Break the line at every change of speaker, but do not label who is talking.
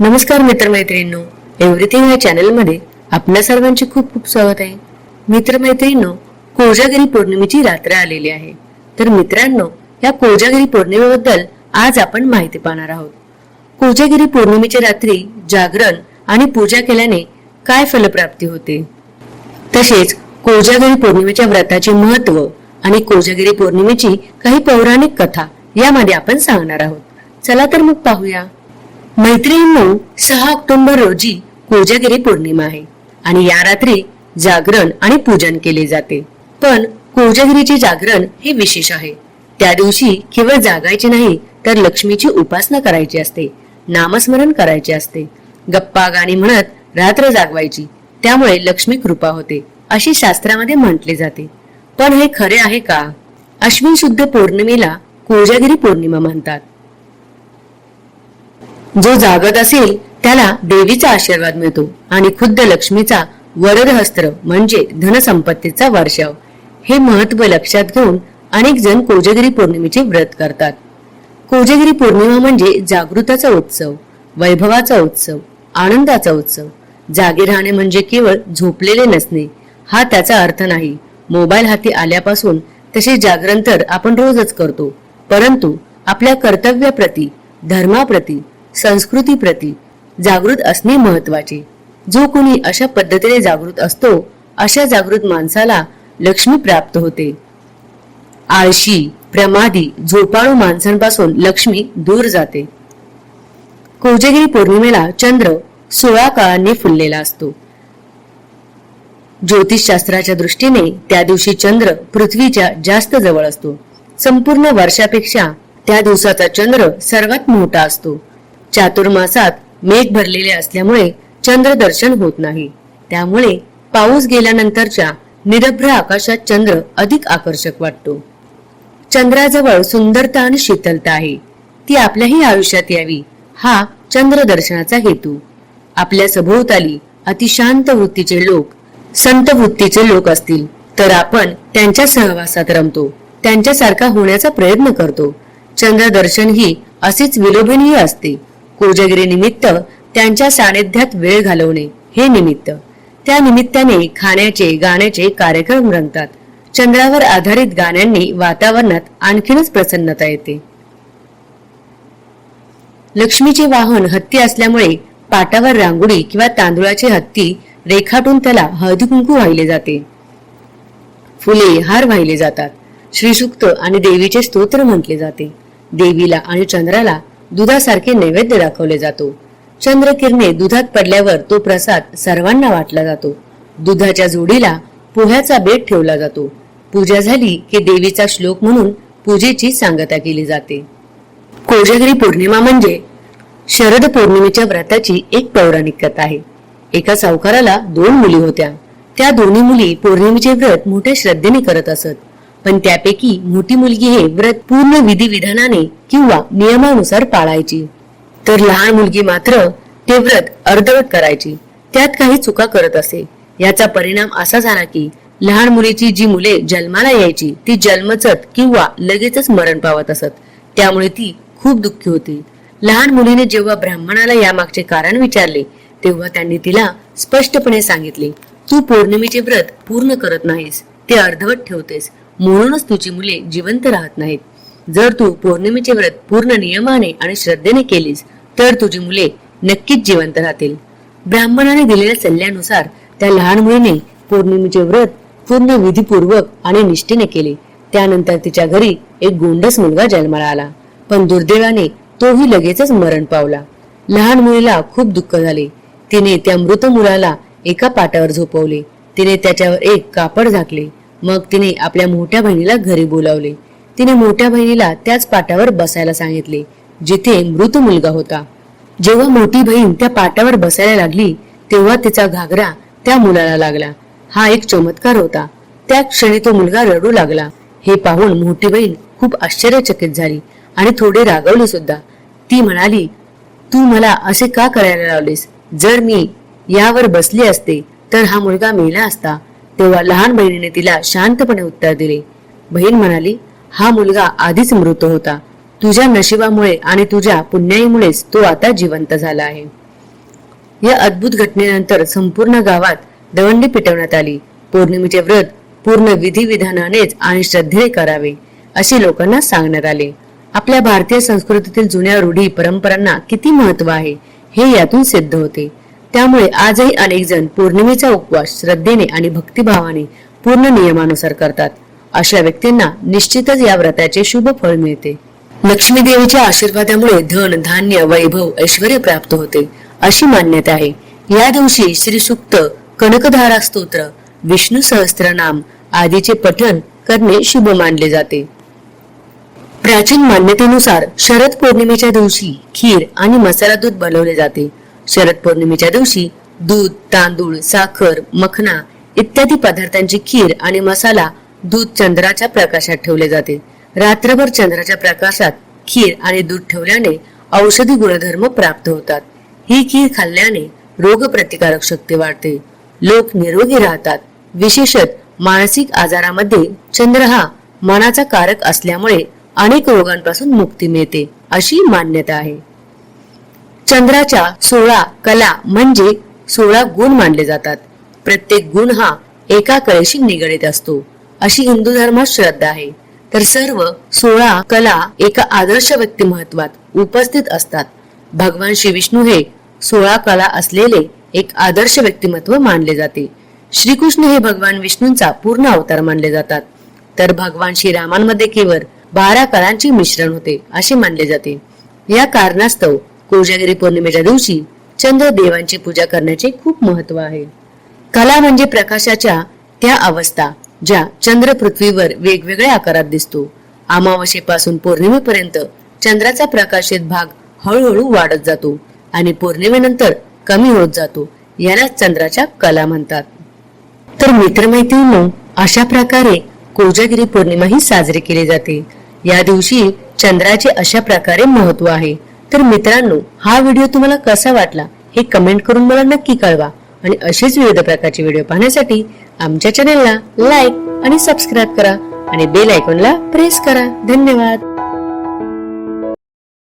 नमस्कार मित्रमैत्रिणींनो. एव्हरीथिंग या चॅनलमध्ये आपल्या सर्वांचे खूप खूप स्वागत आहे. मित्रमैत्रिणींनो कोजागिरी पौर्णिमेची रात्र आलेली आहे. तर मित्रांनो या कोजागिरी पौर्णिमेबद्दल आज आपण माहिती पाहणार आहोत. कोजागिरी पौर्णिमेच्या रात्री जागरण आणि पूजा केल्याने काय फलप्राप्ती होते? तसेच कोजागिरी पौर्णिमेच्या व्रताचे महत्त्व आणि कोजागिरी पौर्णिमेची काही पौराणिक कथा यामध्ये आपण सांगणार आहोत. चला तर मग पाहूया. मैत्रिणींनो सहा ऑक्टोबर रोजी कोजागिरी पौर्णिमा आहे आणि या रात्री जागरण आणि पूजन केले जाते. पण कोजागिरीचे जागरण हे विशेष आहे. त्या दिवशी केवळ जागायचे नाही तर लक्ष्मीची उपासना करायची असते नामस्मरण करायचे असते. गप्पा गाणी म्हणत रात्र जागवायची त्यामुळे लक्ष्मी कृपा होते अशी शास्त्रामध्ये म्हटले जाते. पण हे खरे आहे का? अश्विन शुद्ध पौर्णिमेला कोजागिरी पौर्णिमा म्हणतात. जो जागत असेल त्याला देवीचा आशीर्वाद मिळतो आणि खुद्द लक्ष्मीचा वरद हस्त्र म्हणजे धनसंपत्तीचा वर्षाव हे महत्त्व लक्षात घेऊन अनेक जण कोजगिरी पौर्णिमेचे व्रत करतात. कोजगिरी पौर्णिमा म्हणजे जागृताचा उत्सव वैभवाचा उत्सव आनंदाचा उत्सव. जागे राहणे म्हणजे केवळ झोपलेले नसणे हा त्याचा अर्थ नाही. मोबाईल हाती आल्यापासून तसे जागरण तर आपण रोजच करतो परंतु आपल्या कर्तव्याप्रती धर्माप्रती संस्कृतीप्रती जागृत असणे महत्त्वाचे. जो कोणी अशा पद्धतीने जागृत असतो अशा जागृत माणसाला लक्ष्मी प्राप्त होते. आळशी प्रमादी झोपाळू माणसांपासून लक्ष्मी दूर जाते. कोजगिरी पौर्णिमेला चंद्र सोळा काळांनी फुललेला असतो. ज्योतिषशास्त्राच्या दृष्टीने त्या दिवशी चंद्र पृथ्वीच्या जास्त जवळ असतो. संपूर्ण वर्षापेक्षा त्या दिवसाचा चंद्र सर्वात मोठा असतो. चातुर्मासात मेघ भरलेले असल्यामुळे चंद्र दर्शन होत नाही. त्यामुळे पाऊस गेल्यानंतरच्या निरभ्र आकाशात चंद्र अधिक आकर्षक वाटतो. चंद्राजवळ सुंदरता आणि शीतलता आहे. ती आपल्याही आयुष्यात यावी हा चंद्र दर्शनाचा हेतू. आपल्या सभोवताली अतिशांत वृत्तीचे लोक संत वृत्तीचे लोक असतील तर आपण त्यांच्या सहवासात रमतो त्यांच्यासारखा होण्याचा प्रयत्न करतो. चंद्रदर्शन ही असेच विलोभनीय असते. कोजागिरी निमित्त त्यांच्या सानिध्यात वेळ घालवणे हे निमित्त. त्या निमित्ताने खाण्याचे गाण्याचे कार्यक्रम रंगतात. चंद्रावर आधारित गाण्यांनी वातावरणात आणखीनच प्रसन्नता येते. लक्ष्मीचे वाहन हत्ती असल्यामुळे पाटावर रांगोळी किंवा तांदुळाची हत्ती रेखाटून त्याला हळदीकुंकू वाहिले जाते. फुले हार वाहिले जातात. श्रीसुक्त आणि देवीचे स्तोत्र म्हटले जाते. देवीला आणि चंद्राला दुधासारखे नैवेद्य दाखवले जातो. चंद्रकिरणे दुधात पडल्यावर तो प्रसाद सर्वांना वाटला जातो. दुधाच्या जोडीला पोह्याचा बेट ठेवला जातो. पूजा झाली की देवीचा श्लोक म्हणून पूजेची सांगता केली जाते. कोजागिरी पौर्णिमा म्हणजे शरद पौर्णिमेच्या व्रताची एक पौराणिक कथा आहे. एका सावकाराला दोन मुली होत्या. त्या दोन्ही मुली पौर्णिमेचे व्रत मोठ्या श्रद्धेने करत असत. पण त्यापैकी मोठी मुलगी हे व्रत पूर्ण विधी विधानाने किंवा नियमानुसार पाळायची. तर लहान मुलगी मात्र ते व्रत अर्धवट करायची. त्यात काही चुका करत असे. याचा परिणाम असा झाला की लहान मुलीची जी मुले जन्माला यायची ती जन्मचत किंवा लगेचच मरण पावत असत. त्यामुळे ती खूप दुःखी होती. लहान मुलीने जेव्हा ब्राह्मणाला यामागचे कारण विचारले तेव्हा त्यांनी तिला स्पष्टपणे सांगितले तू पौर्णिमेचे व्रत पूर्ण करत नाहीस ते अर्धवट ठेवतेस. म्हणूनच तुझी मुले जिवंत राहत नाहीत. जर तू पौर्णिमेचे व्रत पूर्ण नियमाने आणि श्रद्धेने केलीस तर तुझी मुले नक्कीच जिवंत राहतील. ब्राह्मणाने दिलेल्या सल्ल्यानुसार त्या लहान मुलीने पौर्णिमेचे व्रत पूर्ण विधीपूर्वक आणि निष्ठेने केले. त्यानंतर तिच्या घरी एक गोंडस मुलगा जन्माला आला. पण दुर्दैवाने तोही लगेचच मरण पावला. लहान मुलीला खूप दुःख झाले. तिने त्या मृत मुलाला एका पाटावर झोपवले. तिने त्याच्यावर एक कापड झाकले. मग तिने आपल्या मोठ्या बहिणीला घरी बोलावले. तिने मोठ्या बहिणीला त्याच पाटावर बसायला सांगितले जिथे मृत मुलगा होता. जेव्हा मोठी बहीण त्या पाटावर बसायला लागली तेव्हा तिचा घागरा त्या मुलाला लागला. हा एक चमत्कार होता. त्या क्षणी तो मुलगा रडू लागला. हे पाहून मोठी बहीण खूप आश्चर्यचकित झाली आणि थोडी रागवली सुद्धा. ती म्हणाली तू मला असे का करायला लावलेस? जर मी यावर बसली असते तर हा मुलगा मेला असता. तेव्हा लहान बहिणीने तिला शांतपणे उत्तर दिले. बहीण म्हणाली हा मुलगा आधीच मृत होता. तुझ्या नशिबामुळे आणि तुझ्या पुण्याईमुळेच तो आता जिवंत झाला आहे. या अद्भुत घटनेनंतर संपूर्ण गावात दवंडी पिटवण्यात आली. पौर्णिमेचे व्रत पूर्ण विधी विधानानेच आणि श्रद्धेने करावे असे लोकांना सांगण्यात आले. आपल्या भारतीय संस्कृतीतील जुन्या रूढी परंपरांना किती महत्त्व आहे हे यातून सिद्ध होते. त्यामुळे आजही अनेक जण पौर्णिमेचा उपवास श्रद्धेने आणि भक्तिभावाने पूर्ण नियमानुसार करतात. अशा व्यक्तींना निश्चितच या व्रताचे शुभ फळ मिळते. लक्ष्मी देवीच्या आशीर्वादामुळे धन धान्य वैभव ऐश्वर प्राप्त होते अशी मान्यता आहे. या दिवशी श्री सुक्त कनकधारा स्तोत्र विष्णू सहस्त्रनाम आदीचे पठण करणे शुभ मानले जाते. प्राचीन मान्यतेनुसार शरद पौर्णिमेच्या दिवशी खीर आणि मसाला दूध बनवले जाते. शरद पौर्णिमेच्या दिवशी दूध तांदूळ साखर मखना इत्यादी पदार्थांची खीर आणि मसाला दूध चंद्राच्या प्रकाशात ठेवले जाते. रात्रभर चंद्राच्या प्रकाशात खीर आणि दूध ठेवल्याने औषधी गुणधर्म प्राप्त होतात. ही खीर खाल्ल्याने रोगप्रतिकारक शक्ती वाढते. लोक निरोगी राहतात. विशेषत मानसिक आजारामध्ये चंद्र हा मनाचा कारक असल्यामुळे अनेक रोगांपासून मुक्ती मिळते अशी मान्यता आहे. चंद्राच्या सोळा कला म्हणजे सोळा गुण मानले जातात. प्रत्येक गुण हा एका कलेशी निगडित असतो. अशी हिंदू धर्मात श्रद्धा आहे. तर सर्व सोळा कला एका आदर्श व्यक्तिमत्वात उपस्थित असतात. भगवान श्री विष्णू हे सोळा कला असलेले एक आदर्श व्यक्तिमत्व मानले जाते. श्रीकृष्ण हे भगवान विष्णूंचा पूर्ण अवतार मानले जातात. तर भगवान श्रीरामांमध्ये केवळ बारा कलांचे मिश्रण होते असे मानले जाते. या कारणास्तव कोजागिरी पौर्णिमेच्या दिवशी चंद्र देवांची पूजा करण्याचे खूप महत्त्व आहे. कला म्हणजे प्रकाशाच्या त्या अवस्था ज्या चंद्र पृथ्वीवर वेगवेगळ्या आकारात दिसतो. अमावस्येपासून पौर्णिमेपर्यंत चंद्राचा प्रकाशित भाग हळूहळू वाढत जातो आणि पौर्णिमेनंतर कमी होत जातो यालाच चंद्राच्या कला म्हणतात. तर मित्रमैत्रिणींनो अशा प्रकारे कोजागिरी पौर्णिमा ही साजरी केली जाते. या दिवशी चंद्राचे अशा प्रकारे महत्त्व आहे. तर मित्रांनो हा व्हिडिओ तुम्हाला कसा वाटला हे कमेंट करून मला नक्की कळवा. आणि असेच विविध प्रकारचे व्हिडिओ पाहण्यासाठी आमच्या चॅनेलला लाईक आणि सबस्क्राईब करा आणि बेल आयकॉनला प्रेस करा. धन्यवाद.